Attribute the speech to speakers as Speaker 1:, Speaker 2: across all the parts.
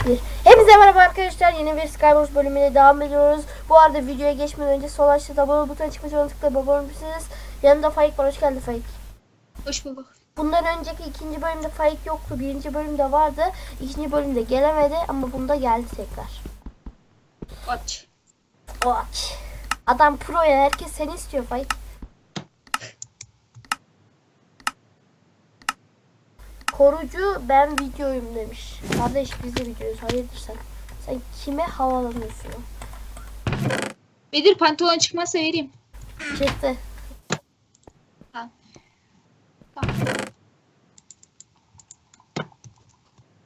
Speaker 1: Hepinize merhaba arkadaşlar. Yeni bir Skywars bölümüne devam ediyoruz. Bu arada videoya geçmeden önce sol aşağıda abone butonu çıkmış olan tıklayıp abone olabilirsiniz. Yanında Faik var. Hoş geldin Faik.
Speaker 2: Hoş bulduk.
Speaker 1: Bundan önceki ikinci bölümde Faik yoktu. Birinci bölümde vardı. İkinci bölümde gelemedi ama bunda geldi tekrar.
Speaker 2: Aç.
Speaker 1: Aç. Adam pro ya. Herkes seni istiyor Faik. Korucu ben videoyum demiş. Kardeş biz de videoyuz. Hayırdır sen? Sen kime havalanıyorsun?
Speaker 2: Bedir pantolon çıkmazsa vereyim.
Speaker 1: Çıktı.
Speaker 2: Tamam. Tamam.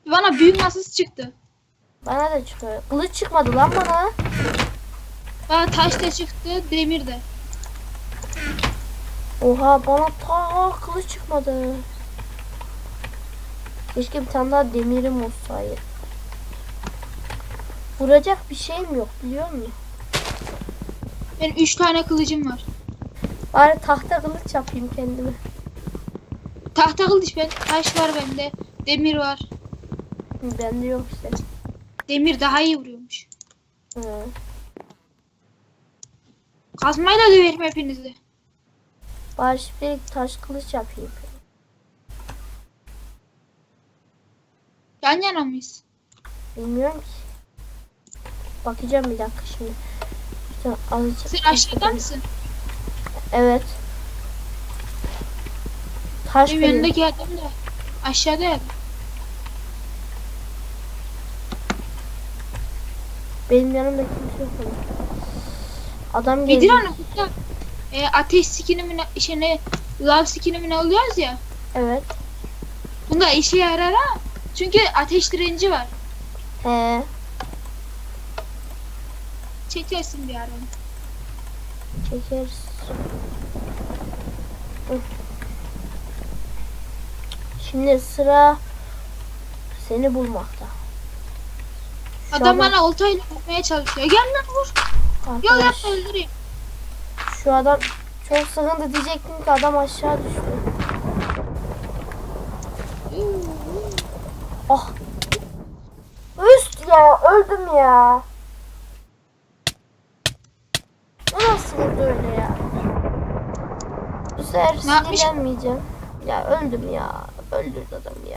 Speaker 2: Bana büyük masası çıktı.
Speaker 1: Bana da çıkıyor. Kılıç çıkmadı lan bana.
Speaker 2: Bana taş da çıktı, demir de.
Speaker 1: Oha bana ta kılıç çıkmadı. Keşke bir tane daha demirim olsaydı. Vuracak bir şeyim yok biliyor musun?
Speaker 2: Benim 3 tane kılıcım var.
Speaker 1: Bari tahta kılıç yapayım kendime.
Speaker 2: Tahta kılıç ben, taş var bende. Demir var.
Speaker 1: Bende yok işte.
Speaker 2: Demir daha iyi vuruyormuş.
Speaker 1: Hı.
Speaker 2: Kazmayla döverim hepinizi.
Speaker 1: Bari bir taş kılıç yapayım.
Speaker 2: Yan yana mıyız?
Speaker 1: Bilmiyorum ki. Bakacağım bir dakika şimdi. İşte azıcık.
Speaker 2: Sen aşağıda mısın?
Speaker 1: Evet. Taş
Speaker 2: Benim
Speaker 1: kılıç.
Speaker 2: yanındaki adam da aşağıda ya.
Speaker 1: Benim yanımda kimse yok. ama. Adam
Speaker 2: Bedir
Speaker 1: geliyor.
Speaker 2: Hanım burada e, ateş skini mi ne, şey ne, lav skini mi ne oluyoruz ya.
Speaker 1: Evet.
Speaker 2: Bunda işe yarar ha. Çünkü ateş direnci var.
Speaker 1: He.
Speaker 2: Çekersin bir ara.
Speaker 1: Çekeriz. Hı. Şimdi sıra seni bulmakta. Şu
Speaker 2: Adam
Speaker 1: adam-
Speaker 2: bana oltayla vurmaya çalışıyor. Gel lan vur. Yok
Speaker 1: Arkadaş,
Speaker 2: yapma öldüreyim.
Speaker 1: şu adam çok sıkıntı diyecektim ki adam aşağı düştü. Ah. Üst ya öldüm ya. Bu nasıl oldu öyle ya? Bu sefer
Speaker 2: Ne
Speaker 1: sinirlenmeyeceğim. Ya öldüm ya. Öldürdü adam ya.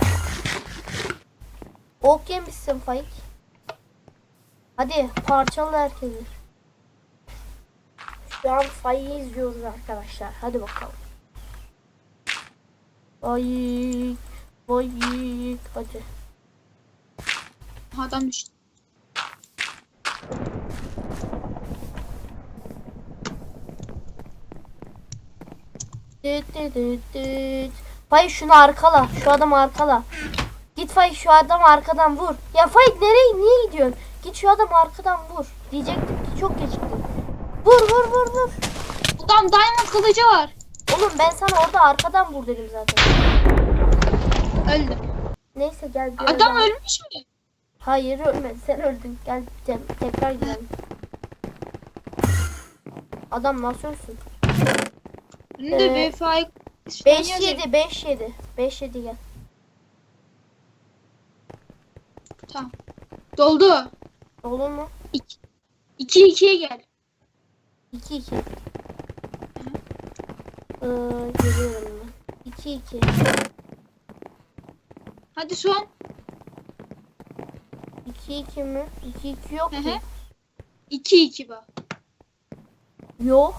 Speaker 1: Ok yemişsin Faik. Hadi parçalı herkesi. Şu an Faik'i izliyoruz arkadaşlar. Hadi bakalım. Faik. Faik. Hadi.
Speaker 2: Adam düştü.
Speaker 1: Düt düt düt düt. Faik şunu arkala. Şu adamı arkala. Git Faik şu adamı arkadan vur. Ya Faik nereye niye gidiyorsun? Git şu adamı arkadan vur. Diyecektim ki çok geciktim. Vur vur vur vur.
Speaker 2: Adam diamond kılıcı var.
Speaker 1: Oğlum ben sana orada arkadan vur dedim zaten.
Speaker 2: Öldüm.
Speaker 1: Neyse gel.
Speaker 2: Adam
Speaker 1: daha-
Speaker 2: ölmüş mü?
Speaker 1: Hayır ölmedi sen öldün. Gel te- tekrar gidelim. Adam nasıl ölsün?
Speaker 2: De
Speaker 1: Ee,
Speaker 2: BFI
Speaker 1: 5 7 5 7. 5 7 gel.
Speaker 2: Tamam. Doldu.
Speaker 1: Olur mu?
Speaker 2: 2 2'ye gel.
Speaker 1: 2 2. Ee, geliyorum ben. 2 2.
Speaker 2: Hadi son.
Speaker 1: 2 2 mi? 2 2 yok
Speaker 2: Hı
Speaker 1: mu?
Speaker 2: hı. 2 2 bak.
Speaker 1: Yok.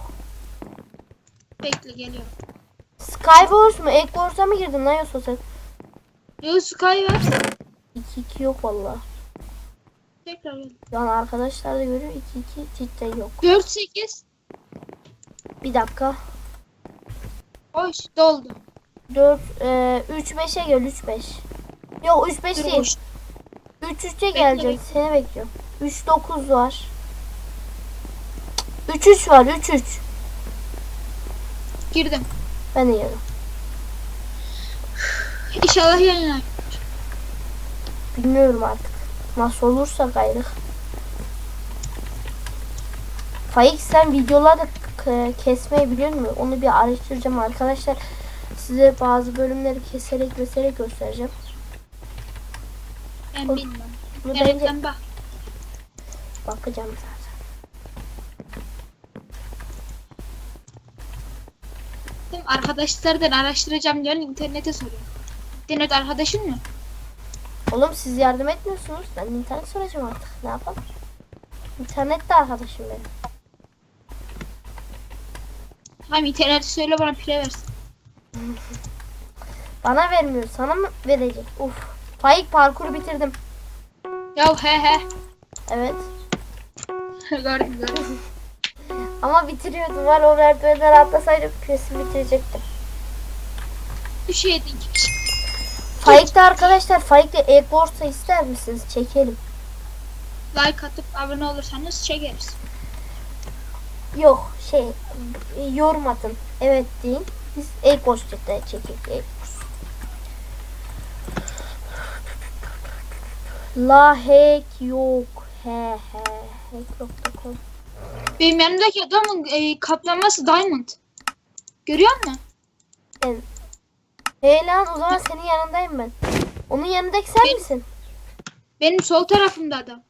Speaker 2: Bekle geliyorum.
Speaker 1: Skywars mı? Egg Wars'a mı girdin lan yoksa sen?
Speaker 2: Yo Sky var.
Speaker 1: 2 2 yok valla.
Speaker 2: Tekrar gel.
Speaker 1: An arkadaşlar da görüyor 2 2 cidden yok.
Speaker 2: 4 8.
Speaker 1: Bir dakika.
Speaker 2: Hoş doldu.
Speaker 1: 4 e, 3 5'e gel 3 5. Yok 3 5
Speaker 2: Dur,
Speaker 1: değil.
Speaker 2: hoş.
Speaker 1: 3 3'e gelecek. Seni bekliyorum. 3 9 var. 3 3 var. 3 3.
Speaker 2: Girdim.
Speaker 1: Ben de yedim.
Speaker 2: İnşallah yayınlar.
Speaker 1: Bilmiyorum artık. Nasıl olursa gayrı. Faik sen videoları kesmeyi biliyor musun? Onu bir araştıracağım arkadaşlar. Size bazı bölümleri keserek vesaire göstereceğim.
Speaker 2: Ben bilmem.
Speaker 1: Bunu bence
Speaker 2: internetten bak.
Speaker 1: bakacağım zaten.
Speaker 2: Değil mi? Arkadaşlardan araştıracağım diyorsun internete soruyorum. İnternet arkadaşın mı?
Speaker 1: Oğlum siz yardım etmiyorsunuz. Ben internet soracağım artık. Ne yapalım? İnternet de arkadaşım benim.
Speaker 2: Tamam interneti söyle bana pire versin.
Speaker 1: Bana vermiyor. Sana mı verecek? Uf. Faik parkuru bitirdim.
Speaker 2: Ya he he.
Speaker 1: Evet.
Speaker 2: gördüm gördüm.
Speaker 1: Ama bitiriyordum. Var o merdivenleri atlasaydım kesin bitirecektim.
Speaker 2: Düşeydin ki.
Speaker 1: Faik'te arkadaşlar Faik'te e-borsa ister misiniz? Çekelim.
Speaker 2: Like atıp abone olursanız çekeriz.
Speaker 1: Yok şey yorum atın. Evet deyin. Biz e-post'ta çekek e-post. La hack yok. He he. Hack.com
Speaker 2: Benim yanımdaki adamın e, kaplaması diamond. Görüyor musun?
Speaker 1: Ben. Hey lan o zaman senin yanındayım ben. Onun yanındaki sen
Speaker 2: Ben-
Speaker 1: misin?
Speaker 2: Benim sol tarafımda adam.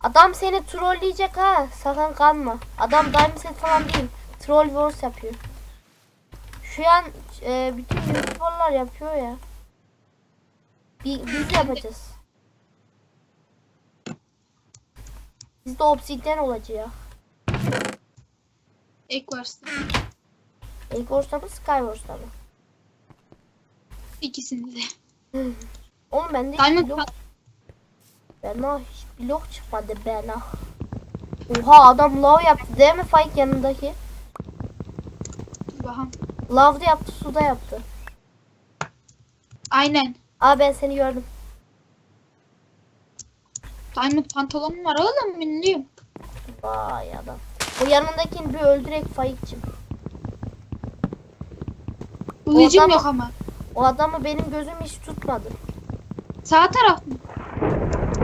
Speaker 1: Adam seni trolleyecek ha. Sakın kanma. Adam diamond set falan değil. Troll wars yapıyor. Şu an e, bütün youtuberlar yapıyor ya. Bi- biz yapacağız. Biz de obsidyen olacağız.
Speaker 2: Equars'ta.
Speaker 1: Eggwars'ta mı Skywars'ta mı?
Speaker 2: İkisinde de.
Speaker 1: Oğlum bende hiç blok, bana hiç blok çıkmadı bana. Oha adam lav yaptı değil mi Fight yanındaki?
Speaker 2: Dur bakalım.
Speaker 1: Lavda yaptı suda yaptı.
Speaker 2: Aynen.
Speaker 1: Aa ben seni gördüm.
Speaker 2: Diamond pantolonum var oğlum minliyim.
Speaker 1: Vay adam. O yanındakini bir öldürek Faik'cim.
Speaker 2: Kılıcım yok ama.
Speaker 1: O adamı benim gözüm hiç tutmadı.
Speaker 2: Sağ taraf mı?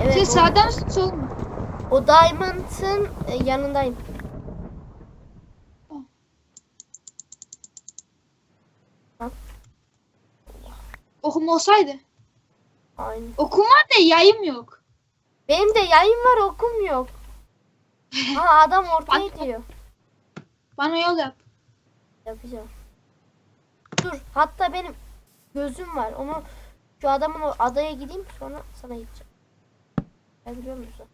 Speaker 1: Evet
Speaker 2: Sen
Speaker 1: o,
Speaker 2: sağdan mısın sol mu?
Speaker 1: o Diamond'ın e, yanındayım.
Speaker 2: Okum olsaydı.
Speaker 1: Aynen.
Speaker 2: Okum var da yayım yok.
Speaker 1: Benim de yayın var okum yok. Aha adam ortaya
Speaker 2: Bak-
Speaker 1: diyor.
Speaker 2: Bana yol yap.
Speaker 1: Yapacağım. Dur hatta benim gözüm var. Onu şu adamın o adaya gideyim sonra sana gideceğim. Ben biliyor musun?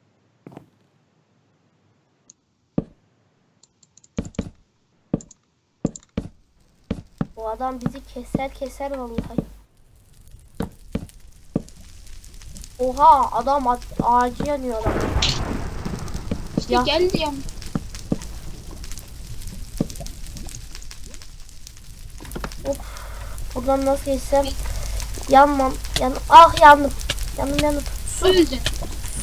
Speaker 1: Bu adam bizi keser keser vallahi. Oha adam a- ağacı yanıyor adam.
Speaker 2: İşte
Speaker 1: Ya.
Speaker 2: gel diyorum.
Speaker 1: Buradan nasıl geçsem yanmam. Yan ah yandım. Yandım yandım. Su
Speaker 2: Öldün.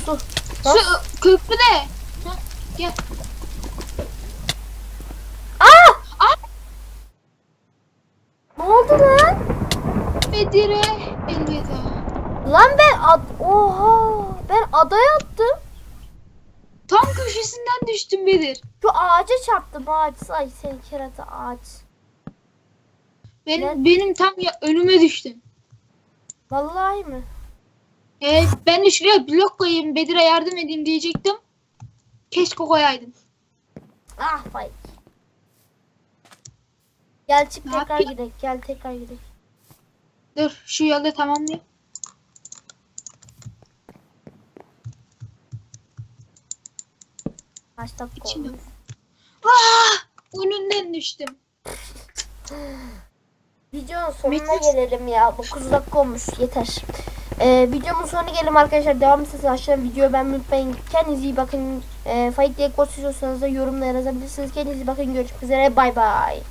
Speaker 1: su.
Speaker 2: Su köprüde. Ha, Gel.
Speaker 1: Ah!
Speaker 2: Ah!
Speaker 1: Ne oldu lan?
Speaker 2: Bedir'e elveda.
Speaker 1: Lan ben ad oha ben adaya attım.
Speaker 2: Tam köşesinden düştüm Bedir.
Speaker 1: Şu ağaca çarptım ağaç. Ay sen kerata ağaç.
Speaker 2: Benim benim tam ya önüme düştün.
Speaker 1: Vallahi mi?
Speaker 2: Evet, ben de şuraya blok koyayım Bedir'e yardım edeyim diyecektim. Keşke koyaydım.
Speaker 1: Ah vay. Gel çık
Speaker 2: Ne
Speaker 1: tekrar
Speaker 2: yapayım?
Speaker 1: gidelim. Gel tekrar gidelim.
Speaker 2: Dur şu yolda tamamlayayım.
Speaker 1: Kaç dakika
Speaker 2: İçim
Speaker 1: olmuş?
Speaker 2: Ah! Önünden düştüm.
Speaker 1: Videonun sonuna
Speaker 2: Metin-
Speaker 1: gelelim ya. 9 dakika olmuş yeter. Ee, videomun sonuna gelelim arkadaşlar. Devam etseniz aşağıdan videoyu beğenmeyi unutmayın. Kendinize iyi bakın. Ee, Fight diye istiyorsanız da yorumlara yazabilirsiniz. Kendinize iyi bakın. Görüşmek üzere. Bay bay.